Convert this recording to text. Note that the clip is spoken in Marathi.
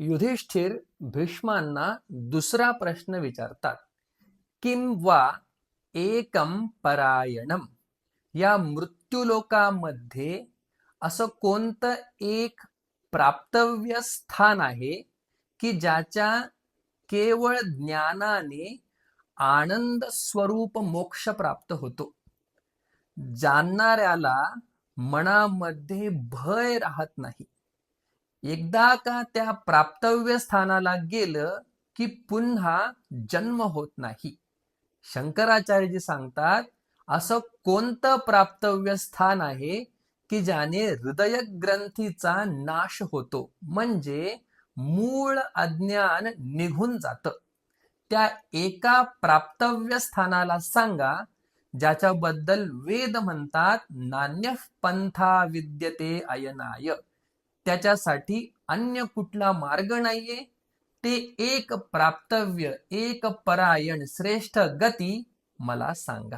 युधिष्ठिर भीष्मांना दुसरा प्रश्न विचारतात. किम वा एकम परायणम? या मृत्यूलोकामध्ये असं कोणतं एक प्राप्तव्य स्थान आहे की ज्याच्या केवळ ज्ञानाने आनंद स्वरूप मोक्ष प्राप्त होतो? जाणणाऱ्याला मनामध्ये भय राहत नाही. एकदा का त्या प्राप्तव्य स्थानाला गेलं की पुन्हा जन्म होत नाही. शंकराचार्यजी सांगतात असं कोणतं प्राप्तव्य स्थान आहे की ज्याने हृदय ग्रंथीचा नाश होतो? म्हणजे मूळ अज्ञान निघून जात. त्या एका प्राप्तव्य स्थानाला सांगा ज्याच्याबद्दल वेद म्हणतात नान्य पंथा विद्यते अयनाय. त्याच्यासाठी अन्य कुठला मार्ग नाहीये. ते एक प्राप्तव्य एक परायण श्रेष्ठ गती मला सांगा.